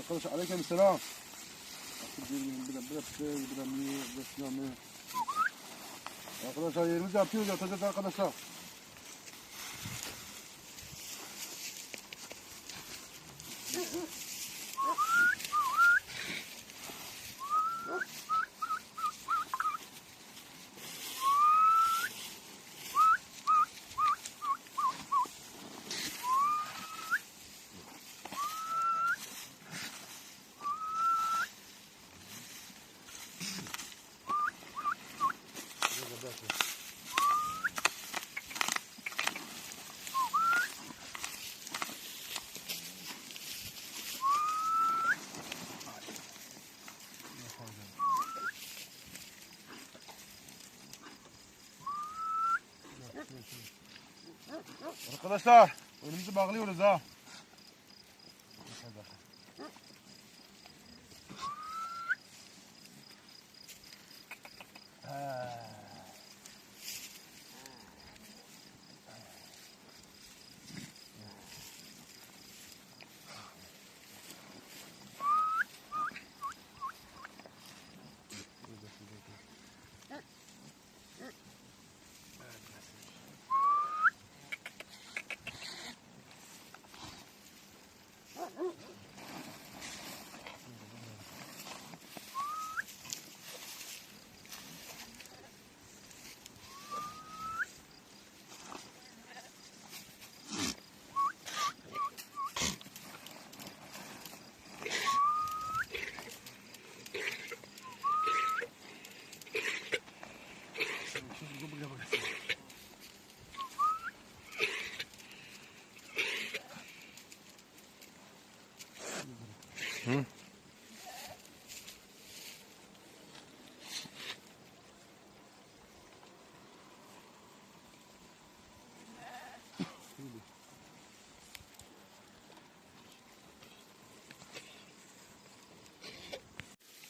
Arkadaşlar aleyküm selam. Arkadaşlar yerimizi yapıyoruz yatacağız arkadaşlar. Arkadaşlar önümüzü bağlıyoruz ha.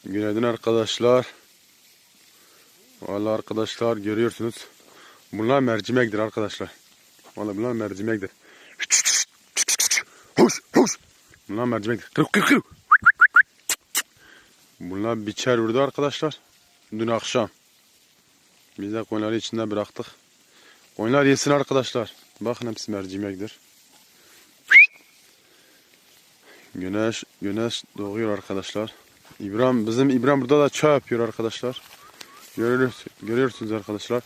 Günaydın arkadaşlar. Vallahi arkadaşlar görüyorsunuz. Bunlar mercimektir arkadaşlar. Vallahi bunlar mercimektir. Huş huş. Bunlar mercimektir. Kırık kırık kırık. Bunlar biçer vurdu arkadaşlar. Dün akşam. Biz de koyunları içinde bıraktık. Koyunlar yesin arkadaşlar. Bakın hepsi mercimektir. Güneş güneş doğuyor arkadaşlar. İbrahim bizim İbrahim burada da çay yapıyor arkadaşlar. Görüyorsunuz, görüyorsunuz arkadaşlar.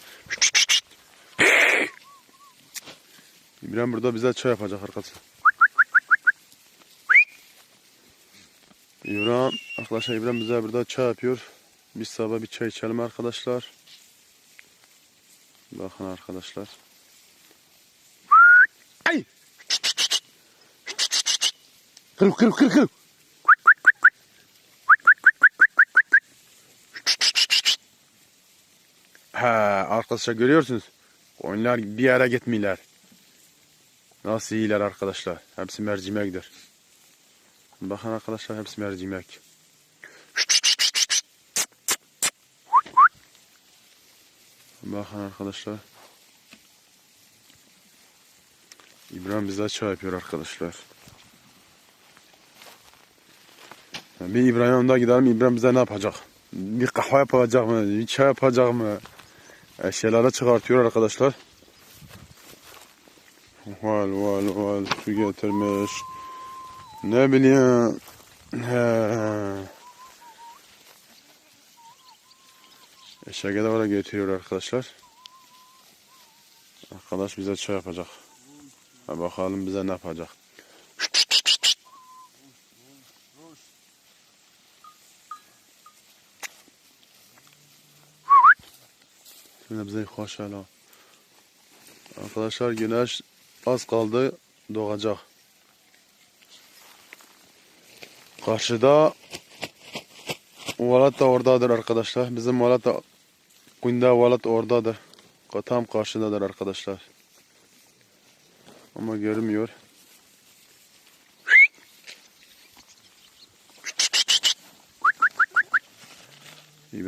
İbrahim burada bize çay yapacak arkadaşlar. İbrahim arkadaşlar İbrahim bize burada çay yapıyor. Biz sabah bir çay içelim arkadaşlar. Bakın arkadaşlar. Kırık kırık kırık kırık. He arkadaşlar görüyorsunuz. Oyunlar bir yere gitmiyorlar. Nasıl iyiler arkadaşlar. Hepsi mercimektir. Bakın arkadaşlar hepsi mercimek. Bakın arkadaşlar. İbrahim bize çay yapıyor arkadaşlar. Bir İbrahim'in yanında gidelim. İbrahim bize ne yapacak? Bir kahve yapacak mı? Bir çay yapacak mı? Eşyaları çıkartıyor arkadaşlar. Val val val su getirmiş. Ne bileyim. Eşeğe de oraya getiriyor arkadaşlar. Arkadaş bize çay yapacak. Bakalım bize ne yapacak. Şimdi bize hoş hala. Arkadaşlar güneş az kaldı doğacak. Karşıda Valat da oradadır arkadaşlar. Bizim Valat da Kunda Valat oradadır. Tam karşıdadır arkadaşlar. Ama görünmüyor.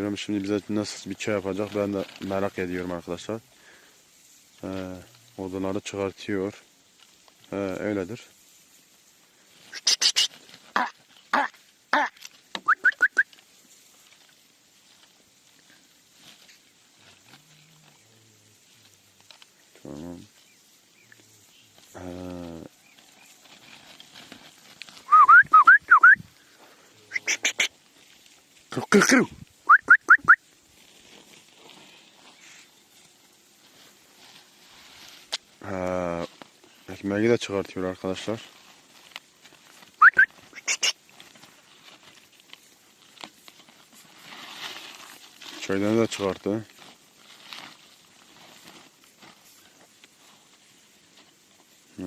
Bilmiyorum şimdi bize nasıl bir çay yapacak ben de merak ediyorum arkadaşlar. Ee, odaları çıkartıyor. Ee, öyledir. Kırk ee. kırk kırk. Ha, ekmeği de çıkartıyor arkadaşlar. Çaydanı da çıkarttı. Ha,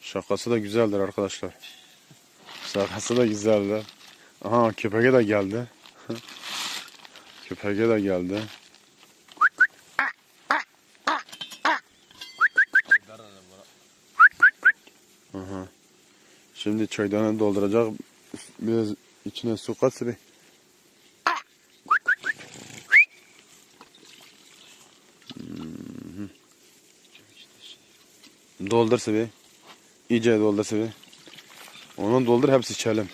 şakası da güzeldir arkadaşlar. Şakası da güzeldir. Aha köpeğe de geldi. köpeğe de geldi. Aha. Şimdi çaydanı dolduracak. Biraz içine su kat bir. Doldur sıvı. İyice doldur sıvı. Onu doldur hepsi içelim.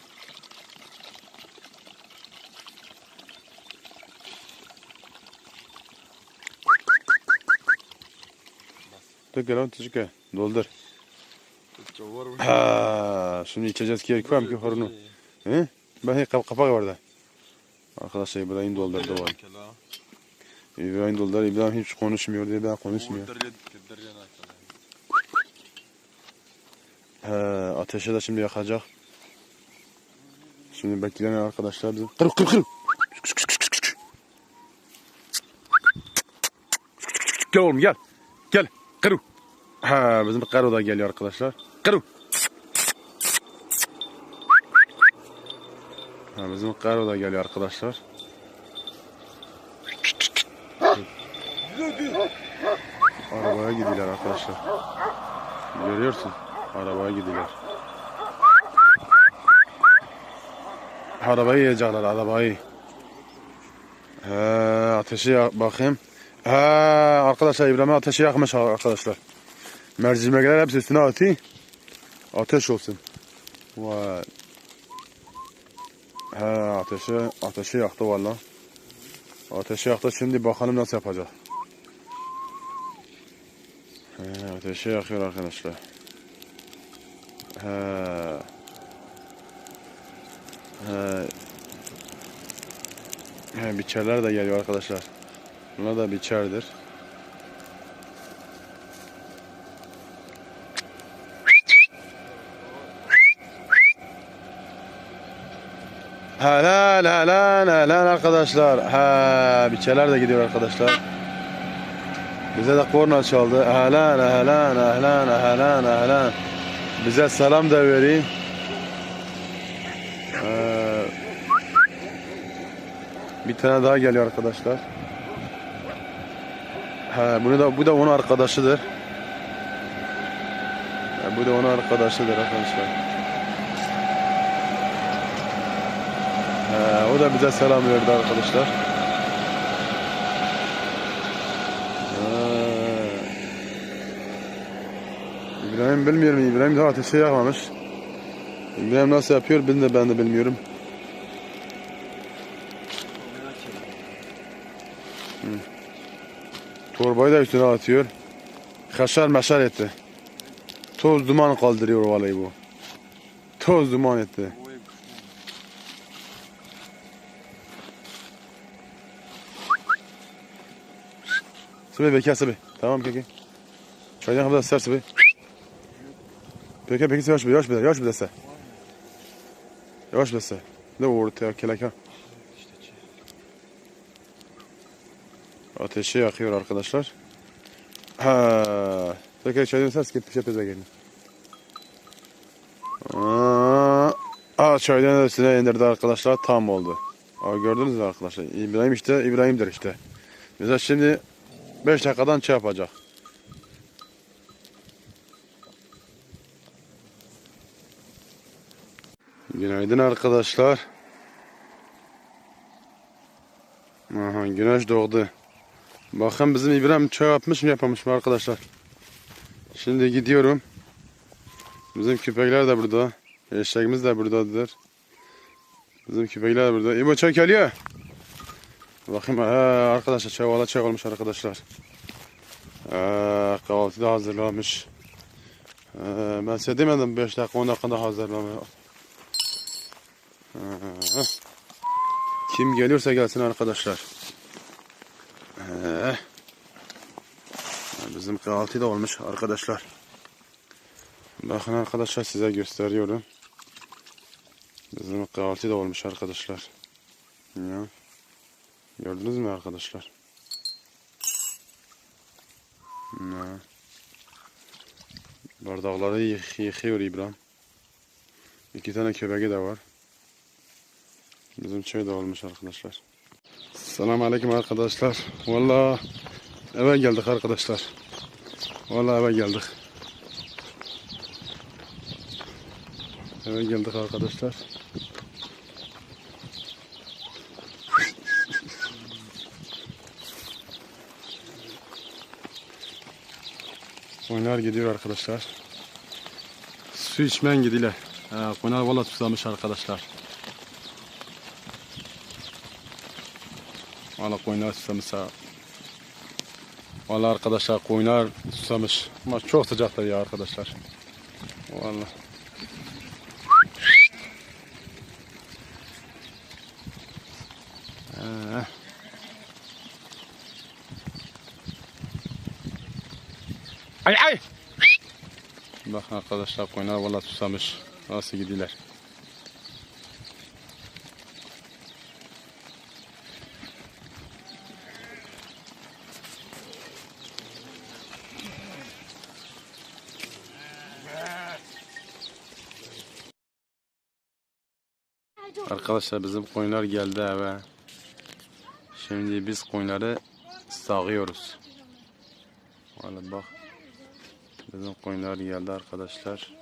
Dur gel çocuk Doldur. Ha, şimdi içeceğiz ki koyayım ki horunu. He? Ben kap kapak vardı. Arkadaşlar İbrahim doldurdu var. İbrahim doldurdu. İbrahim hiç konuşmuyor diye ben konuşmuyor. He, ateşi de şimdi yakacak. Şimdi bekleyen arkadaşlar bizim. Kır kır kır. Gel oğlum gel. Gel. Kır. Ha bizim karo da geliyor arkadaşlar. Kır. Ha bizim karo da geliyor arkadaşlar. Arabaya gidiyorlar arkadaşlar. Görüyorsun. Arabaya gidiyorlar. Arabayı yiyecekler arabayı. He, ateşi bakayım. He, arkadaşlar İbrahim ateşi yakmış arkadaşlar. Mercimekler hepsi üstüne atayım. Ateş olsun. Vay. He ateşi, yaktı valla. Ateşi yaktı şimdi bakalım nasıl yapacak. He, ateşi yakıyor arkadaşlar. He. He. He, biçerler de geliyor arkadaşlar. Bunlar da biçerdir. Helal helal helal arkadaşlar. Ha biçeler de gidiyor arkadaşlar. Bize de korna çaldı. Helal helal helal helal helal. Bize selam da vereyim. Ee, bir tane daha geliyor arkadaşlar. Ha, bunu da bu da onun arkadaşıdır. Ha, bu da onun arkadaşıdır arkadaşlar. O da bize selam verdi arkadaşlar. İbrahim bilmiyorum. İbrahim daha ateşi yakmamış. İbrahim nasıl yapıyor ben de ben de bilmiyorum. Torbayı da üstüne atıyor. Kaşar meşar etti. Toz duman kaldırıyor vallahi bu. Toz duman etti. Sıvı bekle sıvı. Tamam peki. Çaydan kadar ser sıvı. Peki peki yavaş bir yavaş bir yavaş bir dese. Yavaş bir dese. Ne ortaya keleka. Ateşi yakıyor arkadaşlar. Ha. Peki çaydan ser skip bir şey yani. Aa, Aa, çaydan üstüne indirdi arkadaşlar. Tam oldu. Aa, gördünüz mü arkadaşlar? İbrahim işte İbrahim'dir işte. Mesela şimdi 5 dakikadan şey yapacak. Günaydın arkadaşlar. Aha güneş doğdu. Bakın bizim İbrahim çay yapmış mı yapmamış mı arkadaşlar. Şimdi gidiyorum. Bizim köpekler de burada. Eşeğimiz de buradadır. Bizim köpekler de burada. İbo çay geliyor. Bakayım ha, arkadaşlar çay valla çay olmuş arkadaşlar. Ee, kahvaltı da hazırlamış. Ee, ben size demedim 5 dakika 10 dakikada hazırlamaya. Ee, Kim geliyorsa gelsin arkadaşlar. Ee, bizim kahvaltı da olmuş arkadaşlar. Bakın arkadaşlar size gösteriyorum. Bizim kahvaltı da olmuş arkadaşlar. Ya. Gördünüz mü arkadaşlar? Ya. Bardakları yık- yıkıyor İbrahim. İki tane köpeği de var. Bizim çay da olmuş arkadaşlar. Selamun Aleyküm arkadaşlar. Valla eve geldik arkadaşlar. Valla eve geldik. Eve geldik arkadaşlar. Oynar gidiyor arkadaşlar. Su içmen gidiler. Ha, oynar valla susamış arkadaşlar. Valla koyunlar susamış ha. Valla arkadaşlar koyunlar susamış. Ama çok sıcaktır ya arkadaşlar. Valla. Bakın arkadaşlar koyunlar valla susamış. Nasıl gidiyorlar. Arkadaşlar bizim koyunlar geldi eve. Şimdi biz koyunları sağıyoruz. Valla bak. Bizim koyunlar geldi arkadaşlar.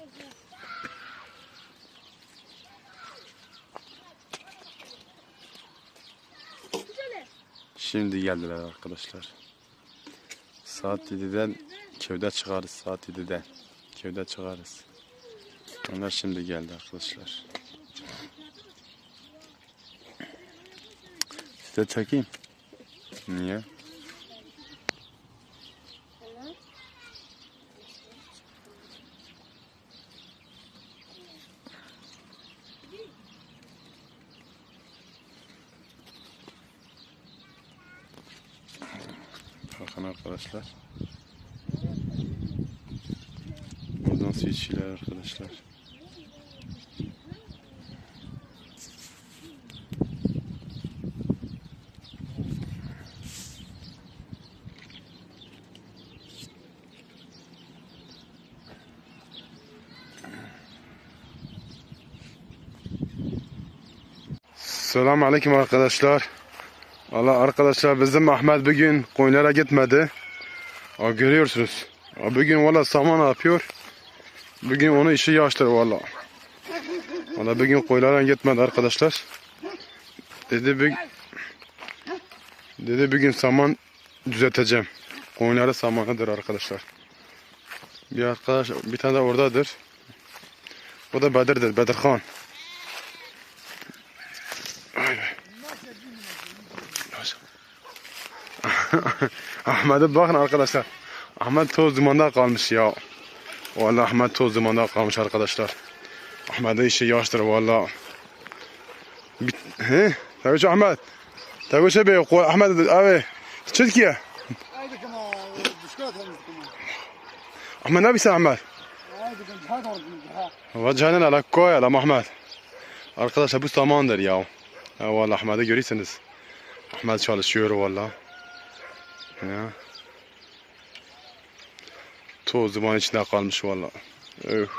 Şimdi geldiler arkadaşlar. Saat 7'den köyde çıkarız saat 7'den. Köyde çıkarız. Onlar şimdi geldi arkadaşlar. Size çekeyim. Niye? Bakın arkadaşlar. Buradan su içiyorlar arkadaşlar. Selamun Aleyküm arkadaşlar. Valla arkadaşlar bizim Ahmet bugün koyunlara gitmedi. Aa, görüyorsunuz. Aa, bugün valla saman yapıyor. Bugün onu işi yaştır valla. Valla bugün koyunlara gitmedi arkadaşlar. Dedi bir Dedi bugün saman düzelteceğim. Koyunları samanıdır arkadaşlar. Bir arkadaş bir tane de oradadır. O da Bedir'dir. Bedirhan. Ahmet'e bakın arkadaşlar. Ahmet toz dumanda kalmış ya. Vallahi Ahmet toz dumanda kalmış arkadaşlar. Ahmet'e işi yaştır valla. Bit He? Tabii Ahmet. Tabii şey bey, Ahmet abi. Türkiye. Haydi kama, bisiklet almış kama. Ahmet ne yapıyorsun Ahmet? Vacihane ala koy ala Ahmet. Arkadaşlar bu samandır ya. Ya valla Ahmet'i görüyorsunuz. Ahmet çalışıyor valla. Ya. Toz duman içinde kalmış valla. Öf.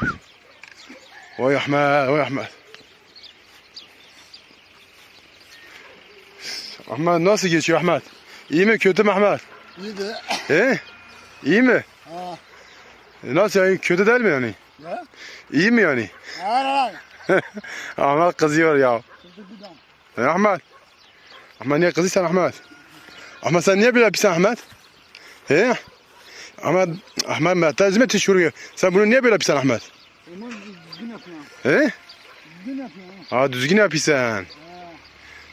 Vay Ahmet, vay Ahmet. Ahmet nasıl geçiyor Ahmet? İyi mi kötü mü Ahmet? İyi de. He? İyi mi? Ha. E Nasıl yani kötü değil mi yani? Ya. İyi mi yani? Hayır hayır. Ahmet kızıyor ya. Kızı bir. Ya Ahmet. Ahmet niye kızıyorsun Ahmet? Ahmet sen niye böyle yapıyorsun Ahmet? He? Ahmet, Ahmet mı şuraya? Sen bunu niye böyle yapıyorsun Ahmet? Onu düzgün yapıyorum. He? Düzgün yapıyorum. Ha düzgün yapıyorsun.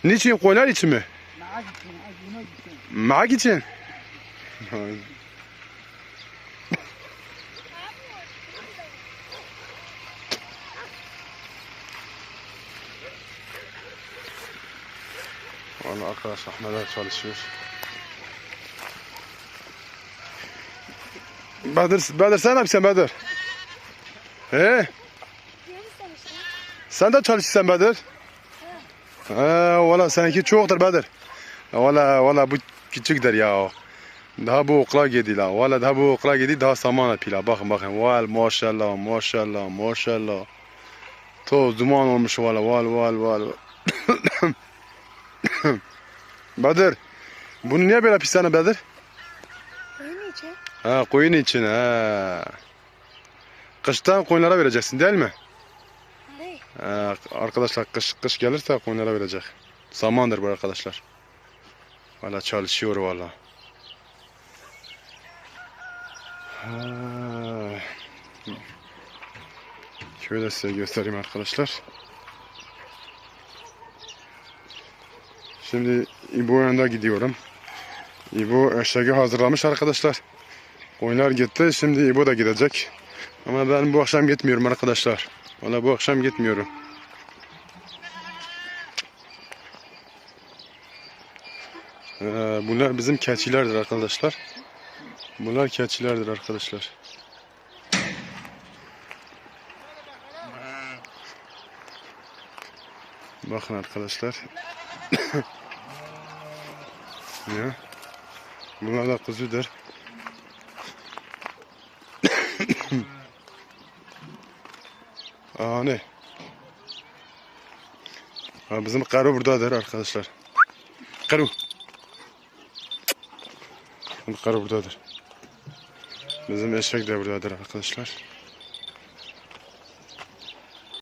Niçin koylar için mi? Mağa gitsin. Buna gitsin. Mak için. Valla arkadaşlar neler çalışıyor. Bedir, Bedir sen ne yapıyorsun Bedir? He? Sen de çalışıyorsun Bedir. He, valla seninki çoktur Bedir. Valla valla bu küçüktür ya. Daha bu okula gidiyor. Valla daha bu okula gidiyor daha saman yapıyorlar. Bakın bakın. Val maşallah maşallah maşallah. Toz duman olmuş valla val val val. Bedir. Bunu niye böyle pis Bedir? Ha koyun için ha. Kıştan koyunlara vereceksin değil mi? Hadi. Ha, arkadaşlar kış kış gelirse koyunlara verecek. Samandır bu arkadaşlar. Valla çalışıyor valla. Şöyle size göstereyim arkadaşlar. Şimdi İbo yanında gidiyorum. İbo eşeği hazırlamış arkadaşlar. Oyunlar gitti. Şimdi İbo da gidecek. Ama ben bu akşam gitmiyorum arkadaşlar. Valla bu akşam gitmiyorum. Ee, bunlar bizim keçilerdir arkadaşlar. Bunlar keçilerdir arkadaşlar. Bakın arkadaşlar. ya. Bunlar da kuzudur. Aa ne? Aa, bizim karı buradadır arkadaşlar. Karı. Bizim karı buradadır. Bizim eşek de buradadır arkadaşlar.